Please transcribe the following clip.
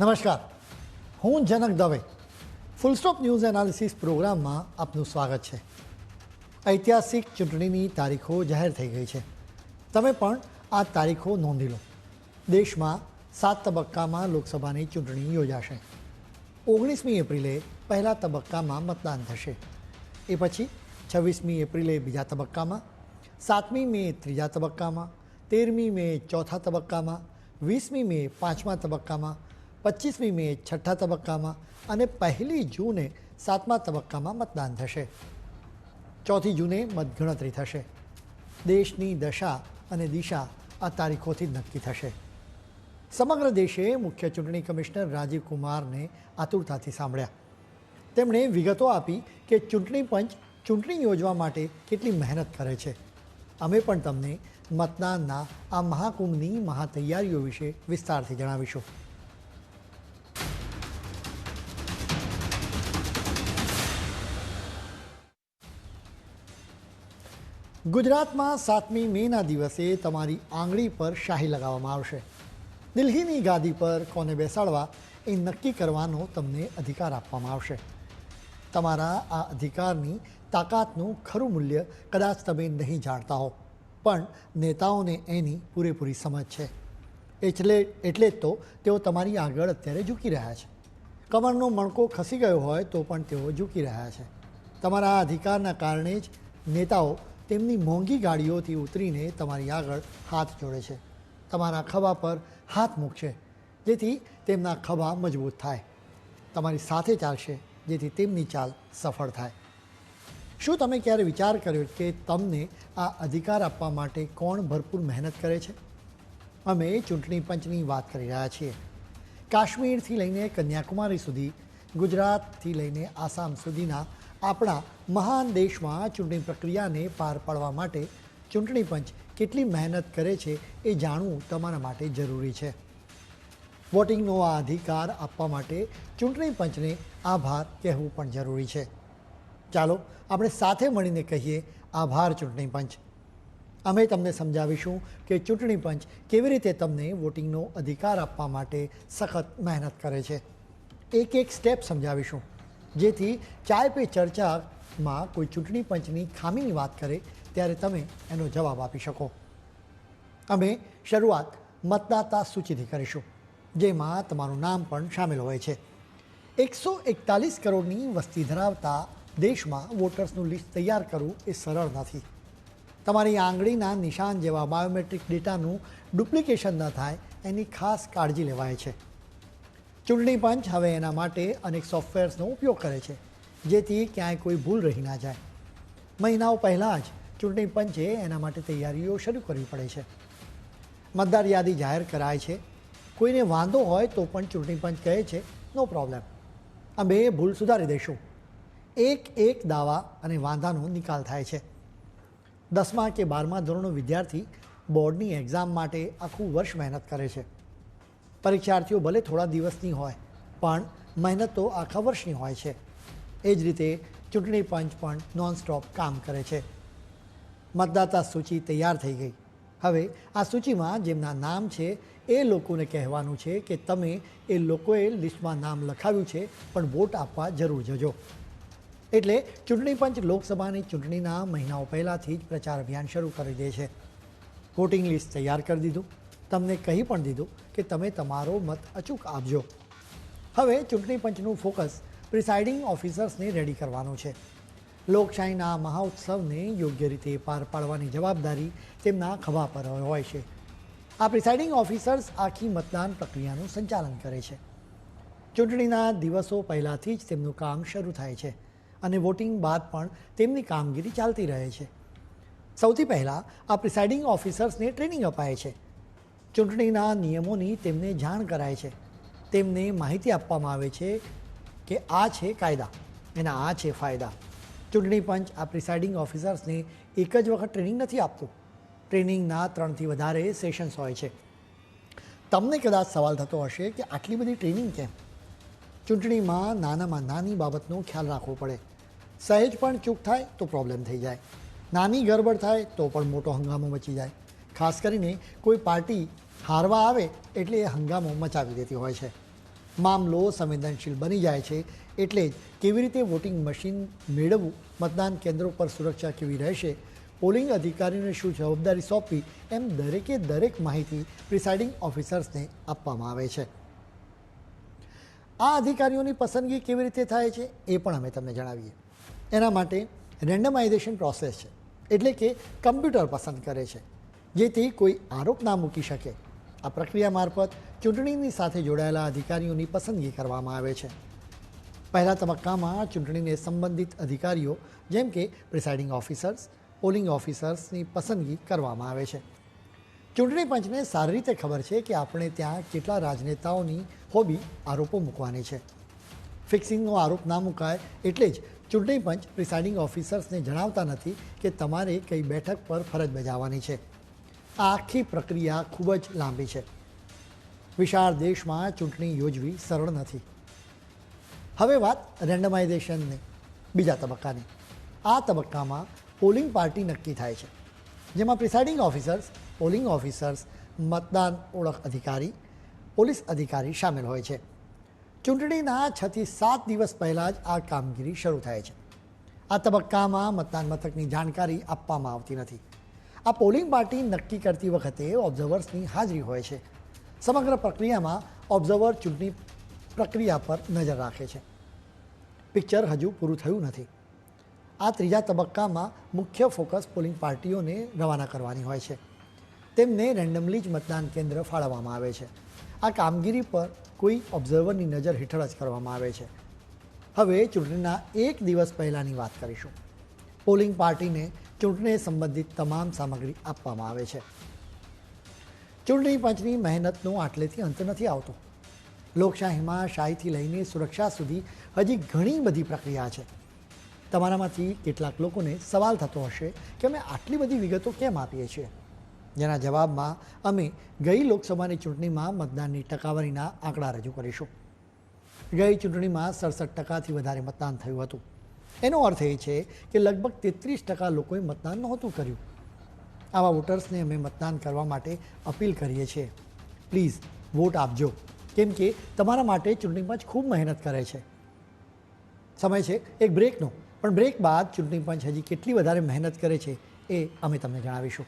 નમસ્કાર. હું Janak Dave. Full stop news analysis પ્રોગ્રામમાં આપનું સ્વાગત છે. ઐતિહાસિક ચૂંટણીની તારીખો જાહેર થઈ ગઈ છે. તમે પણ આ તારીખો નોંધી લો. દેશમાં સાત તબક્કામાં લોકસભાની ચૂંટણી યોજાશે. ઓગણીસમી એપ્રિલે પહેલા તબક્કામાં મતદાન થશે. એ પછી છવ્વીસમી એપ્રિલે બીજા તબક્કામાં, સાતમી મે ત્રીજા તબક્કામાં, તેરમી મે ચોથા તબક્કામાં, વીસમી મે પાંચમા તબક્કામાં પચીસમી મે છઠ્ઠા તબક્કામાં અને પહેલી જૂને સાતમા તબક્કામાં મતદાન થશે. ચોથી જૂને મતગણતરી થશે. દેશની દશા અને દિશા આ તારીખોથી જ નક્કી થશે. સમગ્ર દેશે મુખ્ય ચૂંટણી કમિશનર રાજીવ કુમારને આતુરતાથી સાંભળ્યા. તેમણે વિગતો આપી કે ચૂંટણી પંચ ચૂંટણી યોજવા માટે કેટલી મહેનત કરે છે. અમે પણ તમને મતદાનના આ મહાકુંભની મહાતૈયારીઓ વિશે વિસ્તારથી જણાવીશું. ગુજરાતમાં સાતમી મેના દિવસે તમારી આંગળી પર શાહી લગાવવામાં આવશે. દિલ્હીની ગાદી પર કોને બેસાડવા એ નક્કી કરવાનો તમને અધિકાર આપવામાં આવશે. તમારા આ અધિકારની તાકાતનું ખરું મૂલ્ય કદાચ તમે નહીં જાણતા હો, પણ નેતાઓને એની પૂરેપૂરી સમજ છે. એટલે એટલે જ તો તેઓ તમારી આગળ અત્યારે ઝૂકી રહ્યા છે. કમરનો મણકો ખસી ગયો હોય તો પણ તેઓ ઝૂકી રહ્યા છે. તમારા આ અધિકારના કારણે જ નેતાઓ તેમની મોંઘી ગાડીઓથી ઉતરીને તમારી આગળ હાથ જોડે છે. તમારા ખભા પર હાથ મૂકશે, જેથી તેમના ખભા મજબૂત થાય. તમારી સાથે ચાલશે, જેથી તેમની ચાલ સફળ થાય. શું તમે ક્યારે વિચાર કર્યો કે તમને આ અધિકાર આપવા માટે કોણ ભરપૂર મહેનત કરે છે? અમે ચૂંટણી પંચની વાત કરી રહ્યા છીએ. કાશ્મીરથી લઈને કન્યાકુમારી સુધી, ગુજરાતથી લઈને આસામ સુધીના આપણા મહાન દેશમાં ચૂંટણી પ્રક્રિયાને પાર પાડવા માટે ચૂંટણી પંચ કેટલી મહેનત કરે છે એ જાણવું તમારા માટે જરૂરી છે. વોટિંગનો આ અધિકાર આપવા માટે ચૂંટણી પંચને આભાર કહેવું પણ જરૂરી છે. ચાલો, આપણે સાથે મળીને કહીએ, આભાર ચૂંટણી પંચ. અમે તમને સમજાવીશું કે ચૂંટણી પંચ કેવી રીતે તમને વોટિંગનો અધિકાર આપવા માટે સખત મહેનત કરે છે. એક એક સ્ટેપ સમજાવીશું. જેથી ચાય પે ચર્ચામાં કોઈ ચૂંટણી પંચની ખામીની વાત કરે ત્યારે તમે એનો જવાબ આપી શકો. અમે શરૂઆત મતદાતા સૂચિથી કરીશું, જેમાં તમારું નામ પણ સામેલ હોય છે. એકસો એકતાલીસ કરોડની વસ્તી ધરાવતા દેશમાં વોટર્સનું લિસ્ટ તૈયાર કરવું એ સરળ નથી. તમારી આંગળીના નિશાન જેવા બાયોમેટ્રિક ડેટાનું ડુપ્લિકેશન ન થાય એની ખાસ કાળજી લેવાય છે. ચૂંટણી પંચ હવે એના માટે અનેક સોફ્ટવેર્સનો ઉપયોગ કરે છે, જેથી ક્યાંય કોઈ ભૂલ રહી ના જાય. મહિનાઓ પહેલાં જ ચૂંટણી પંચે એના માટે તૈયારીઓ શરૂ કરવી પડે છે. મતદાર યાદી જાહેર કરાય છે. કોઈને વાંધો હોય તો પણ ચૂંટણી પંચ કહે છે, નો પ્રોબ્લેમ. અમે ભૂલ સુધારી દઈશું. એક એક દાવા અને વાંધાનો નિકાલ થાય છે. દસમા કે બારમા ધોરણનો વિદ્યાર્થી બોર્ડની એક્ઝામ માટે આખું વર્ષ મહેનત કરે છે. પરીક્ષાર્થીઓ ભલે થોડા દિવસની હોય, પણ મહેનત તો આખા વર્ષની હોય છે. એ જ રીતે ચૂંટણી પંચ પણ નોનસ્ટોપ કામ કરે છે. મતદાતા સૂચિ તૈયાર થઈ ગઈ. હવે આ સૂચિમાં જેમના નામ છે, એ લોકોને કહેવાનું છે કે તમે એ લોકોએ લિસ્ટમાં નામ લખાવ્યું છે, પણ વોટ આપવા જરૂર જજો. એટલે ચૂંટણી પંચ લોકસભાની ચૂંટણીના મહિનાઓ પહેલાંથી જ પ્રચાર અભિયાન શરૂ કરી દે છે. વોટિંગ લિસ્ટ તૈયાર કરી દીધું. તમને કહી પણ દીધું કે તમે તમારો મત અચૂક આપજો. હવે ચૂંટણી પંચનું ફોકસ પ્રિસાઇડિંગ ઓફિસર્સને રેડી કરવાનું છે. લોકશાહીના મહાઉત્સવને યોગ્ય રીતે પાર પાડવાની જવાબદારી તેમના ખભા પર હોય છે. આ પ્રિસાઇડિંગ ઓફિસર્સ આખી મતદાન પ્રક્રિયાનું સંચાલન કરે છે. ચૂંટણીના દિવસો પહેલાંથી જ તેમનું કામ શરૂ થાય છે અને વોટિંગ બાદ પણ તેમની કામગીરી ચાલતી રહે છે. સૌથી પહેલાં આ પ્રિસાઇડિંગ ઓફિસર્સને ટ્રેનિંગ અપાય છે. ચૂંટણીના નિયમોની તેમને જાણ કરાય છે. તેમને માહિતી આપવામાં આવે છે કે આ છે કાયદા એના આ છે ફાયદા. ચૂંટણી પંચ આ પ્રિસાઇડિંગ ઓફિસર્સને એક જ વખત ટ્રેનિંગ નથી આપતું. ટ્રેનિંગના ત્રણથી વધારે સેશન્સ હોય છે. તમને કદાચ સવાલ થતો હશે કે આટલી બધી ટ્રેનિંગ કેમ? ચૂંટણીમાં નાનામાં નાની બાબતનો ખ્યાલ રાખવો પડે. સહેજ પણ ચૂક થાય તો પ્રોબ્લેમ થઈ જાય. નાની ગરબડ થાય તો પણ મોટો હંગામો મચી જાય. ખાસ કરીને કોઈ પાર્ટી હારવા આવે એટલે એ હંગામો મચાવી દેતી હોય છે. મામલો સંવેદનશીલ બની જાય છે એટલે જ કેવી રીતે વોટિંગ મશીન મેળવવું, મતદાન કેન્દ્રો પર સુરક્ષા કેવી રહેશે, પોલિંગ અધિકારીને શું જવાબદારી સોંપવી, એમ દરેકે દરેક માહિતી પ્રિસાઇડિંગ ઓફિસર્સને આપવામાં આવે છે. આ અધિકારીઓની પસંદગી કેવી રીતે થાય છે એ પણ અમે તમને જણાવીએ. એના માટે રેન્ડમાઇઝેશન પ્રોસેસ છે, એટલે કે કમ્પ્યુટર પસંદ કરે છે. જેથી કોઈ આરોપ ના મૂકી શકે. આ પ્રક્રિયા મારફત ચૂંટણીની સાથે જોડાયેલા અધિકારીઓની પસંદગી કરવામાં આવે છે. પહેલા તબક્કામાં ચૂંટણીને સંબંધિત અધિકારીઓ, જેમ કે પ્રિસાઇડિંગ ઓફિસર્સ, પોલિંગ ઓફિસર્સની પસંદગી કરવામાં આવે છે. ચૂંટણી પંચને સારી રીતે ખબર છે કે આપણે ત્યાં કેટલા રાજનેતાઓની હોબી આરોપો મૂકવાની છે. ફિક્સિંગનો આરોપ ના મુકાય એટલે જ ચૂંટણી પંચ પ્રિસાઇડિંગ ઓફિસર્સને જણાવતા નથી કે તમારે કઈ બેઠક પર ફરજ બજાવવાની છે. આખી પ્રક્રિયા ખૂબ જ લાંબી છે. વિશાળ દેશમાં ચૂંટણી યોજવી સરળ નથી. હવે વાત રેન્ડમાઇઝેશનની બીજા તબક્કાની. આ તબક્કામાં પોલિંગ પાર્ટી નક્કી થાય છે. જેમાં પ્રિસાઇડિંગ ઓફિસર્સ પોલિંગ ઓફિસર્સ મતદાન ઓળખ અધિકારી, પોલીસ અધિકારી સામેલ હોય છે. ચૂંટણીના છથી સાત દિવસ પહેલાં જ આ કામગીરી શરૂ થાય છે. આ તબક્કામાં મતદાન મથકની જાણકારી આપવામાં આવતી નથી. આ પોલિંગ પાર્ટી નક્કી કરતી વખતે ઓબ્ઝર્વર્સની હાજરી હોય છે. સમગ્ર પ્રક્રિયામાં ઓબ્ઝર્વર ચૂંટણી પ્રક્રિયા પર નજર રાખે છે. પિક્ચર હજુ પૂરું થયું નથી. આ ત્રીજા તબક્કામાં મુખ્ય ફોકસ પોલિંગ પાર્ટીઓને રવાના કરવાની હોય છે. તેમને રેન્ડમલી જ મતદાન કેન્દ્ર ફાળવવામાં આવે છે. આ કામગીરી પર કોઈ ઓબ્ઝર્વરની નજર હેઠળ જ કરવામાં આવે છે. હવે ચૂંટણીના એક દિવસ પહેલાંની વાત કરીશું. પોલિંગ પાર્ટીને ચૂંટણી સંબંધિત તમામ સામગ્રી આપવામાં આવે છે. ચૂંટણી પંચની મહેનતનો આટલેથી અંત નથી આવતો. લોકશાહીમાં શાહીથી લઈને સુરક્ષા સુધી હજી ઘણી બધી પ્રક્રિયા છે. તમારામાંથી કેટલાક લોકોને સવાલ થતો હશે કે અમે આટલી બધી વિગતો કેમ આપીએ છીએ? જેના જવાબમાં અમે ગઈ લોકસભાની ચૂંટણીમાં મતદાનની ટકાવારીના આંકડા રજૂ કરીશું. ગઈ ચૂંટણીમાં સડસઠ ટકાથી વધારે મતદાન થયું હતું. એનો અર્થ એ છે કે લગભગ તેત્રીસ ટકા લોકોએ મતદાન નહોતું કર્યું. આવા વોટર્સને અમે મતદાન કરવા માટે અપીલ કરીએ છીએ. પ્લીઝ, વોટ આપજો. કેમ કે તમારા માટે ચૂંટણી પંચ ખૂબ મહેનત કરે છે. સમય છે, એક બ્રેકનો પણ બ્રેક બાદ ચૂંટણી પંચ હજી કેટલી વધારે મહેનત કરે છે એ અમે તમને જણાવીશું.